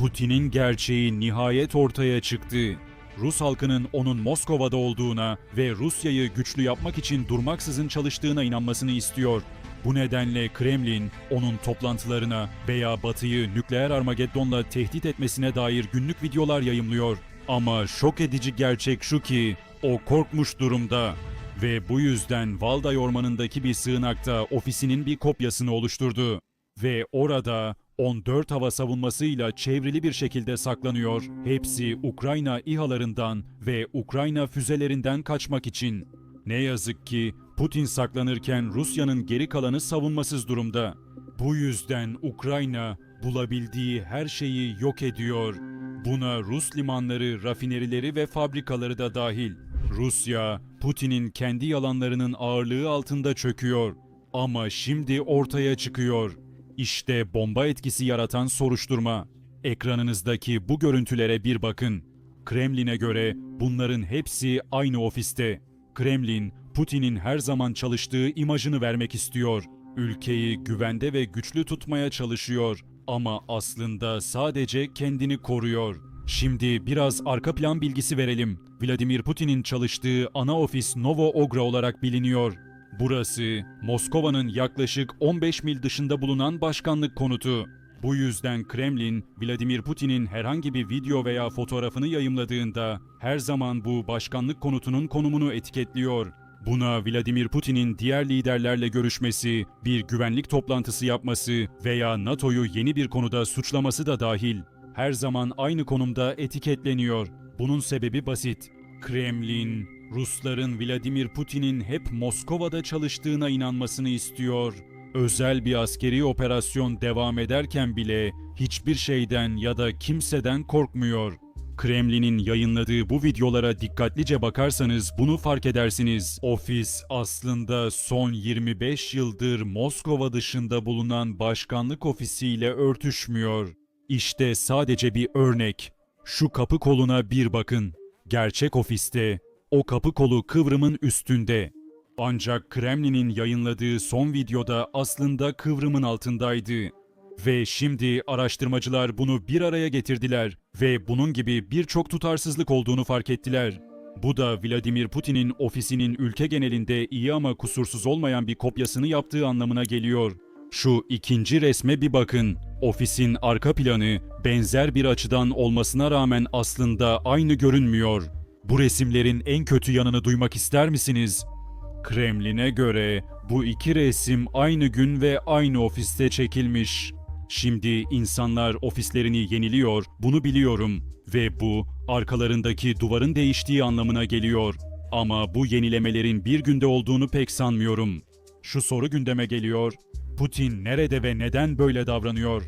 Putin'in gerçeği nihayet ortaya çıktı. Rus halkının onun Moskova'da olduğuna ve Rusya'yı güçlü yapmak için durmaksızın çalıştığına inanmasını istiyor. Bu nedenle Kremlin onun toplantılarına veya Batı'yı nükleer Armageddon'la tehdit etmesine dair günlük videolar yayımlıyor. Ama şok edici gerçek şu ki o korkmuş durumda ve bu yüzden Valday Ormanı'ndaki bir sığınakta ofisinin bir kopyasını oluşturdu ve orada 14 hava savunmasıyla çevrili bir şekilde saklanıyor. Hepsi Ukrayna İHA'larından ve Ukrayna füzelerinden kaçmak için. Ne yazık ki Putin saklanırken Rusya'nın geri kalanı savunmasız durumda. Bu yüzden Ukrayna bulabildiği her şeyi yok ediyor. Buna Rus limanları, rafinerileri ve fabrikaları da dahil. Rusya, Putin'in kendi yalanlarının ağırlığı altında çöküyor. Ama şimdi ortaya çıkıyor. İşte bomba etkisi yaratan soruşturma. Ekranınızdaki bu görüntülere bir bakın. Kremlin'e göre bunların hepsi aynı ofiste. Kremlin, Putin'in her zaman çalıştığı imajını vermek istiyor. Ülkeyi güvende ve güçlü tutmaya çalışıyor ama aslında sadece kendini koruyor. Şimdi biraz arka plan bilgisi verelim. Vladimir Putin'in çalıştığı ana ofis Novo Ogra olarak biliniyor. Burası Moskova'nın yaklaşık 15 mil dışında bulunan başkanlık konutu. Bu yüzden Kremlin, Vladimir Putin'in herhangi bir video veya fotoğrafını yayımladığında her zaman bu başkanlık konutunun konumunu etiketliyor. Buna Vladimir Putin'in diğer liderlerle görüşmesi, bir güvenlik toplantısı yapması veya NATO'yu yeni bir konuda suçlaması da dahil. Her zaman aynı konumda etiketleniyor. Bunun sebebi basit. Kremlin, Rusların Vladimir Putin'in hep Moskova'da çalıştığına inanmasını istiyor. Özel bir askeri operasyon devam ederken bile hiçbir şeyden ya da kimseden korkmuyor. Kremlin'in yayınladığı bu videolara dikkatlice bakarsanız bunu fark edersiniz. Ofis aslında son 25 yıldır Moskova dışında bulunan başkanlık ofisiyle örtüşmüyor. İşte sadece bir örnek. Şu kapı koluna bir bakın. Gerçek ofiste o kapı kolu kıvrımın üstünde. Ancak Kremlin'in yayınladığı son videoda aslında kıvrımın altındaydı. Ve şimdi araştırmacılar bunu bir araya getirdiler ve bunun gibi birçok tutarsızlık olduğunu fark ettiler. Bu da Vladimir Putin'in ofisinin ülke genelinde iyi ama kusursuz olmayan bir kopyasını yaptığı anlamına geliyor. Şu ikinci resme bir bakın. Ofisin arka planı benzer bir açıdan olmasına rağmen aslında aynı görünmüyor. Bu resimlerin en kötü yanını duymak ister misiniz? Kremlin'e göre bu iki resim aynı gün ve aynı ofiste çekilmiş. Şimdi insanlar ofislerini yeniliyor, bunu biliyorum ve bu arkalarındaki duvarın değiştiği anlamına geliyor. Ama bu yenilemelerin bir günde olduğunu pek sanmıyorum. Şu soru gündeme geliyor. Putin nerede ve neden böyle davranıyor?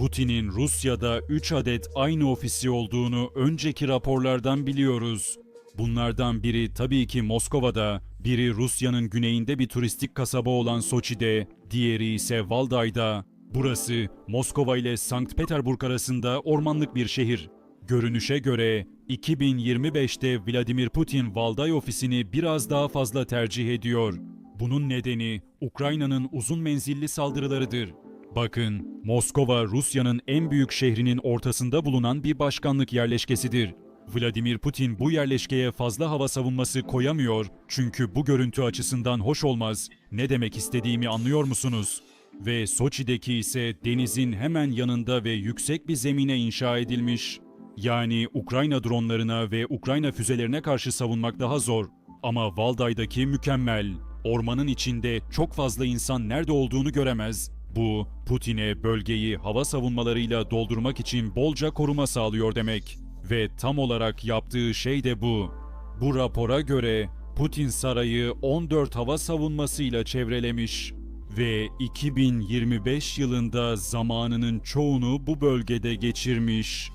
Putin'in Rusya'da 3 adet aynı ofisi olduğunu önceki raporlardan biliyoruz. Bunlardan biri tabii ki Moskova'da, biri Rusya'nın güneyinde bir turistik kasaba olan Soçi'de, diğeri ise Valday'da. Burası Moskova ile Sankt Peterburg arasında ormanlık bir şehir. Görünüşe göre 2025'te Vladimir Putin Valday ofisini biraz daha fazla tercih ediyor. Bunun nedeni Ukrayna'nın uzun menzilli saldırılarıdır. Bakın, Moskova Rusya'nın en büyük şehrinin ortasında bulunan bir başkanlık yerleşkesidir. Vladimir Putin bu yerleşkeye fazla hava savunması koyamıyor çünkü bu görüntü açısından hoş olmaz. Ne demek istediğimi anlıyor musunuz? Ve Soçi'deki ise denizin hemen yanında ve yüksek bir zemine inşa edilmiş. Yani Ukrayna dronlarına ve Ukrayna füzelerine karşı savunmak daha zor. Ama Valday'daki mükemmel. Ormanın içinde çok fazla insan nerede olduğunu göremez. Bu, Putin'e bölgeyi hava savunmalarıyla doldurmak için bolca koruma sağlıyor demek. Ve tam olarak yaptığı şey de bu. Bu rapora göre Putin sarayı 14 hava savunmasıyla çevrelemiş ve 2025 yılında zamanının çoğunu bu bölgede geçirmiş.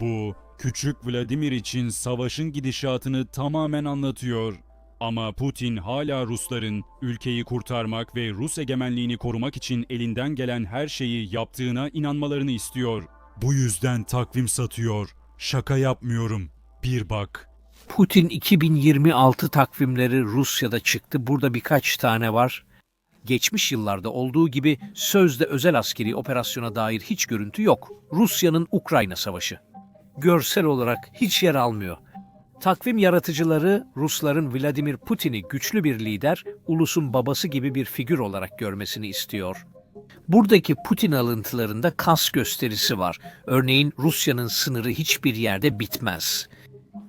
Bu küçük Vladimir için savaşın gidişatını tamamen anlatıyor. Ama Putin hala Rusların ülkeyi kurtarmak ve Rus egemenliğini korumak için elinden gelen her şeyi yaptığına inanmalarını istiyor. Bu yüzden takvim satıyor. Şaka yapmıyorum. Bir bak. Putin 2026 takvimleri Rusya'da çıktı. Burada birkaç tane var. geçmiş yıllarda olduğu gibi sözde özel askeri operasyona dair hiç görüntü yok. Rusya'nın Ukrayna savaşı. Görsel olarak hiç yer almıyor. Takvim yaratıcıları Rusların Vladimir Putin'i güçlü bir lider, ulusun babası gibi bir figür olarak görmesini istiyor. Buradaki Putin alıntılarında kas gösterisi var. Örneğin Rusya'nın sınırı hiçbir yerde bitmez.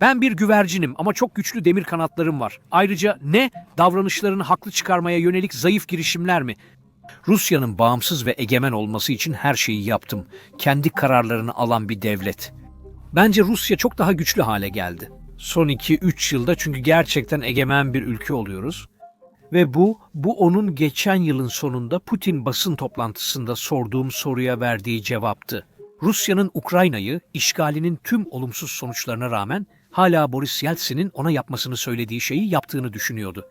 Ben bir güvercinim ama çok güçlü demir kanatlarım var. Ayrıca ne davranışlarını haklı çıkarmaya yönelik zayıf girişimler mi? Rusya'nın bağımsız ve egemen olması için her şeyi yaptım. Kendi kararlarını alan bir devlet. Bence Rusya çok daha güçlü hale geldi. Son 2-3 yılda çünkü gerçekten egemen bir ülke oluyoruz. Ve bu, bu onun geçen yılın sonunda Putin basın toplantısında sorduğum soruya verdiği cevaptı. Rusya'nın Ukrayna'yı işgalinin tüm olumsuz sonuçlarına rağmen hala Boris Yeltsin'in ona yapmasını söylediği şeyi yaptığını düşünüyordu.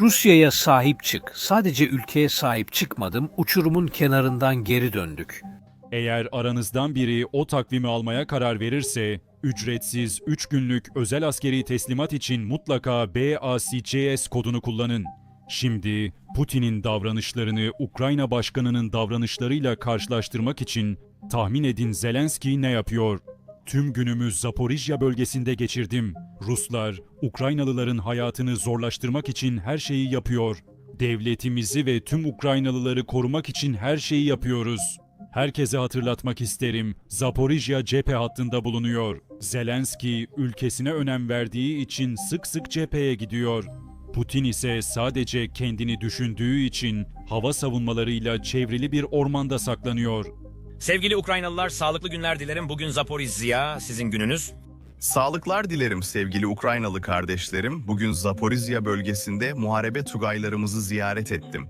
Rusya'ya sahip çık. Sadece ülkeye sahip çıkmadım, uçurumun kenarından geri döndük. Eğer aranızdan biri o takvimi almaya karar verirse, ücretsiz 3 günlük özel askeri teslimat için mutlaka BACCS kodunu kullanın. Şimdi Putin'in davranışlarını Ukrayna başkanının davranışlarıyla karşılaştırmak için tahmin edin Zelenski ne yapıyor? Tüm günümü Zaporijya bölgesinde geçirdim. Ruslar, Ukraynalıların hayatını zorlaştırmak için her şeyi yapıyor. Devletimizi ve tüm Ukraynalıları korumak için her şeyi yapıyoruz. Herkese hatırlatmak isterim. Zaporijya cephe hattında bulunuyor. Zelenski ülkesine önem verdiği için sık sık cepheye gidiyor. Putin ise sadece kendini düşündüğü için hava savunmalarıyla çevrili bir ormanda saklanıyor. Sevgili Ukraynalılar, sağlıklı günler dilerim. Bugün Zaporizya sizin gününüz. Sağlıklar dilerim sevgili Ukraynalı kardeşlerim. Bugün Zaporizya bölgesinde muharebe tugaylarımızı ziyaret ettim.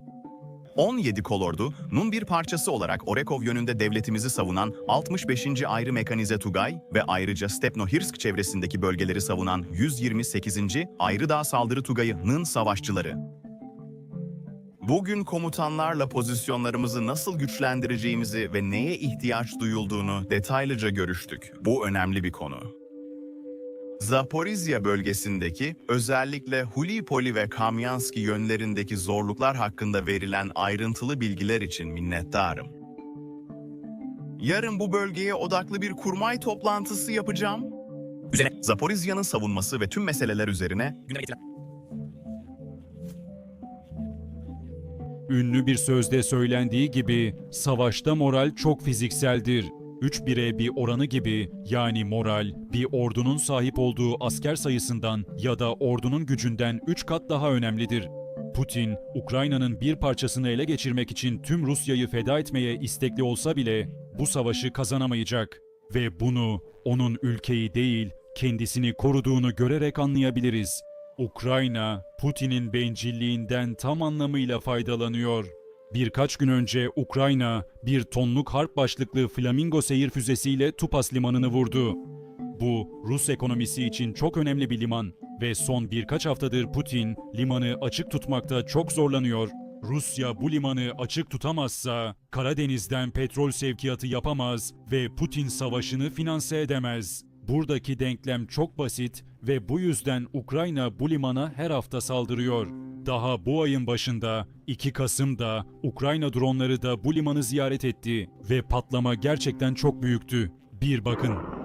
17 kolordu'nun bir parçası olarak Orekov yönünde devletimizi savunan 65. Ayrı Mekanize Tugay ve ayrıca Stepnohirsk çevresindeki bölgeleri savunan 128. Ayrı Dağ Saldırı Tugayı'nın savaşçıları. Bugün komutanlarla pozisyonlarımızı nasıl güçlendireceğimizi ve neye ihtiyaç duyulduğunu detaylıca görüştük. Bu önemli bir konu. Zaporizya bölgesindeki özellikle Hulipoli ve Kamyanski yönlerindeki zorluklar hakkında verilen ayrıntılı bilgiler için minnettarım. Yarın bu bölgeye odaklı bir kurmay toplantısı yapacağım. Üzerine Zaporizya'nın savunması ve tüm meseleler üzerine gündeme getirilen Ünlü bir sözde söylendiği gibi savaşta moral çok fizikseldir. 3-1'e bir oranı gibi yani moral bir ordunun sahip olduğu asker sayısından ya da ordunun gücünden 3 kat daha önemlidir. Putin, Ukrayna'nın bir parçasını ele geçirmek için tüm Rusya'yı feda etmeye istekli olsa bile bu savaşı kazanamayacak ve bunu onun ülkeyi değil kendisini koruduğunu görerek anlayabiliriz. Ukrayna, Putin'in bencilliğinden tam anlamıyla faydalanıyor. Birkaç gün önce Ukrayna bir tonluk harp başlıklı Flamingo seyir füzesiyle Tupas limanını vurdu. Bu Rus ekonomisi için çok önemli bir liman ve son birkaç haftadır Putin limanı açık tutmakta çok zorlanıyor. Rusya bu limanı açık tutamazsa Karadeniz'den petrol sevkiyatı yapamaz ve Putin savaşını finanse edemez. Buradaki denklem çok basit ve bu yüzden Ukrayna bu limana her hafta saldırıyor. Daha bu ayın başında 2 Kasım'da Ukrayna dronları da bu limanı ziyaret etti ve patlama gerçekten çok büyüktü. Bir bakın.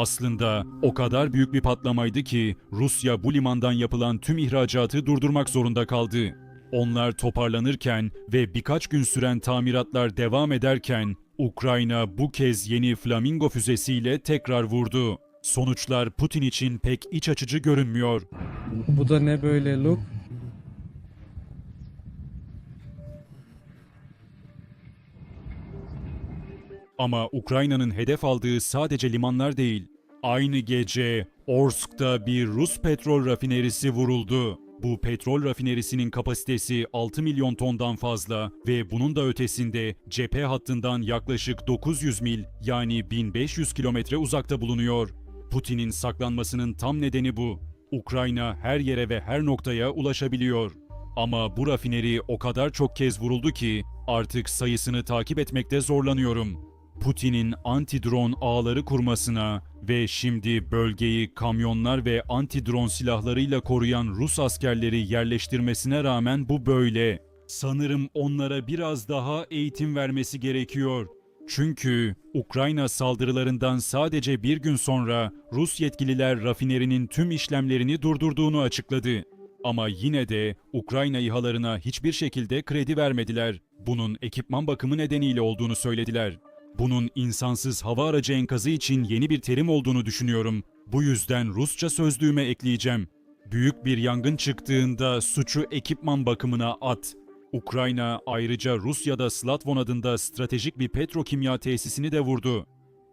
Aslında o kadar büyük bir patlamaydı ki Rusya bu limandan yapılan tüm ihracatı durdurmak zorunda kaldı. Onlar toparlanırken ve birkaç gün süren tamiratlar devam ederken Ukrayna bu kez yeni Flamingo füzesiyle tekrar vurdu. Sonuçlar Putin için pek iç açıcı görünmüyor. Bu da ne böyle look? Ama Ukrayna'nın hedef aldığı sadece limanlar değil. Aynı gece Orsk'ta bir Rus petrol rafinerisi vuruldu. Bu petrol rafinerisinin kapasitesi 6 milyon tondan fazla ve bunun da ötesinde cephe hattından yaklaşık 900 mil yani 1500 kilometre uzakta bulunuyor. Putin'in saklanmasının tam nedeni bu. Ukrayna her yere ve her noktaya ulaşabiliyor. Ama bu rafineri o kadar çok kez vuruldu ki artık sayısını takip etmekte zorlanıyorum. Putin'in anti-drone ağları kurmasına ve şimdi bölgeyi kamyonlar ve anti-drone silahlarıyla koruyan Rus askerleri yerleştirmesine rağmen bu böyle. Sanırım onlara biraz daha eğitim vermesi gerekiyor. Çünkü Ukrayna saldırılarından sadece bir gün sonra Rus yetkililer rafinerinin tüm işlemlerini durdurduğunu açıkladı. Ama yine de Ukrayna İHA'larına hiçbir şekilde kredi vermediler. Bunun ekipman bakımı nedeniyle olduğunu söylediler. Bunun insansız hava aracı enkazı için yeni bir terim olduğunu düşünüyorum. Bu yüzden Rusça sözlüğüme ekleyeceğim. Büyük bir yangın çıktığında suçu ekipman bakımına at. Ukrayna ayrıca Rusya'da Slatvon adında stratejik bir petrokimya tesisini de vurdu.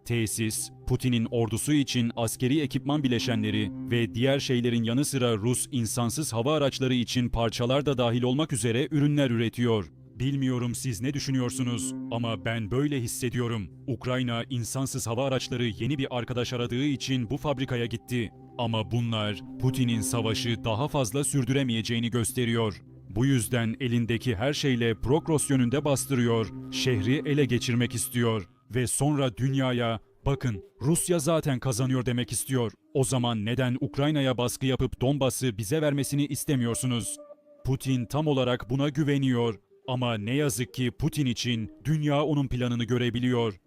Tesis, Putin'in ordusu için askeri ekipman bileşenleri ve diğer şeylerin yanı sıra Rus insansız hava araçları için parçalar da dahil olmak üzere ürünler üretiyor. Bilmiyorum siz ne düşünüyorsunuz ama ben böyle hissediyorum. Ukrayna insansız hava araçları yeni bir arkadaş aradığı için bu fabrikaya gitti. Ama bunlar Putin'in savaşı daha fazla sürdüremeyeceğini gösteriyor. Bu yüzden elindeki her şeyle Prokros yönünde bastırıyor, şehri ele geçirmek istiyor ve sonra dünyaya bakın Rusya zaten kazanıyor demek istiyor. O zaman neden Ukrayna'ya baskı yapıp Donbas'ı bize vermesini istemiyorsunuz? Putin tam olarak buna güveniyor ama ne yazık ki Putin için dünya onun planını görebiliyor.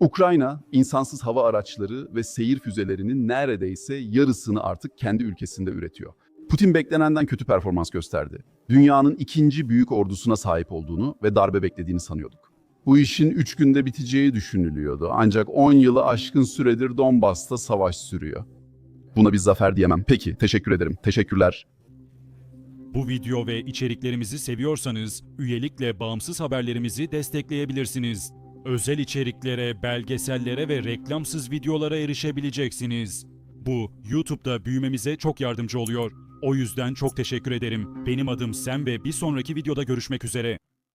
Ukrayna, insansız hava araçları ve seyir füzelerinin neredeyse yarısını artık kendi ülkesinde üretiyor. Putin beklenenden kötü performans gösterdi. Dünyanın ikinci büyük ordusuna sahip olduğunu ve darbe beklediğini sanıyorduk. Bu işin 3 günde biteceği düşünülüyordu. Ancak 10 yılı aşkın süredir Donbas'ta savaş sürüyor. Buna bir zafer diyemem. Peki, teşekkür ederim. Teşekkürler. Bu video ve içeriklerimizi seviyorsanız üyelikle bağımsız haberlerimizi destekleyebilirsiniz. Özel içeriklere, belgesellere ve reklamsız videolara erişebileceksiniz. Bu YouTube'da büyümemize çok yardımcı oluyor. O yüzden çok teşekkür ederim. Benim adım Sen ve bir sonraki videoda görüşmek üzere.